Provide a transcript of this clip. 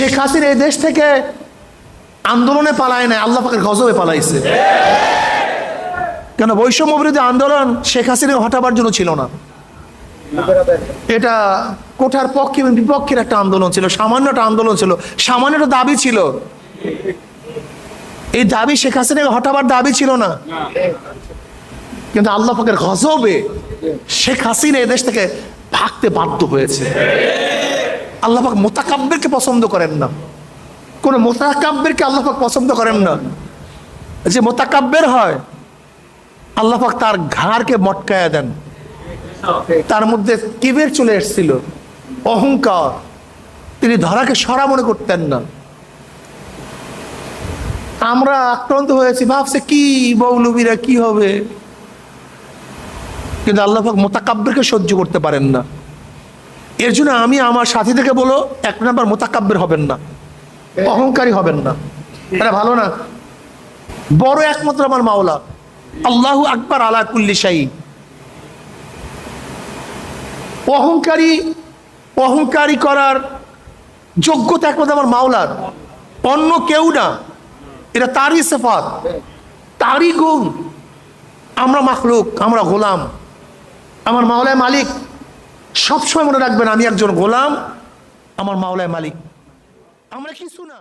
শেখ হাসিনা এই দেশ থেকে আন্দোলনে পালায় নাই, আল্লাহ পাকের গজবে পালাইছে। কেন বৈষম্য বিরোধী আন্দোলন শেখ হাসিনা হটাবার জন্য ছিল না। এটা কোঠার পক্ষে এবং বিপক্ষের একটা আন্দোলন ছিল, সামান্য একটা আন্দোলন ছিল, সামান্য একটা দাবি ছিল। এই দাবি শেখ হাসিনাকে হটাবার দাবি ছিল না। কিন্তু আল্লাহ পাকের গজবে শেখ হাসিনা এদেশ থেকে ভাগতে বাধ্য হয়েছে। আল্লাহ পাক মোতাকাব্যেরকে পছন্দ করেন না। কোন মোতাকাব্যেরকে আল্লাহ পাক পছন্দ করেন না। যে মোতাকাব্যের হয়, আল্লাহ পাক তার ঘাড়কে মটকায়া দেন। তার মধ্যে কিবের চলে এসেছিল, অহংকার। তিনি ধরাকে সরা মনে করতেন না। আমরা আক্রান্ত হয়েছি, ভাবছে কি বৌলবীরা কি হবে? কিন্তু আল্লাহ পাক মোতাকাব্যেরকে সহ্য করতে পারেন না। এর জন্য আমি আমার সাথী থেকে বলো, এক নাম্বার মোতাকাব্যের হবেন না। অহংকারী হবেন না। এটা ভালো না? বড় একমাত্র আমার মাওলা। আল্লাহু আকবার আলা কুল্লি শাহী অহংকারী অহংকারী করার যোগ্যতা একমাত্র আমার মাওলার। অন্য কেউ না। এটা তারই সেফাত। তারই গুণ। আমরা মাখলুক, আমরা গোলাম। আমার মাওলায় মালিক। সবসময় মনে রাখবেন আমি একজন গোলাম আমার মাওলায় মালিক। আমরা কিছু না।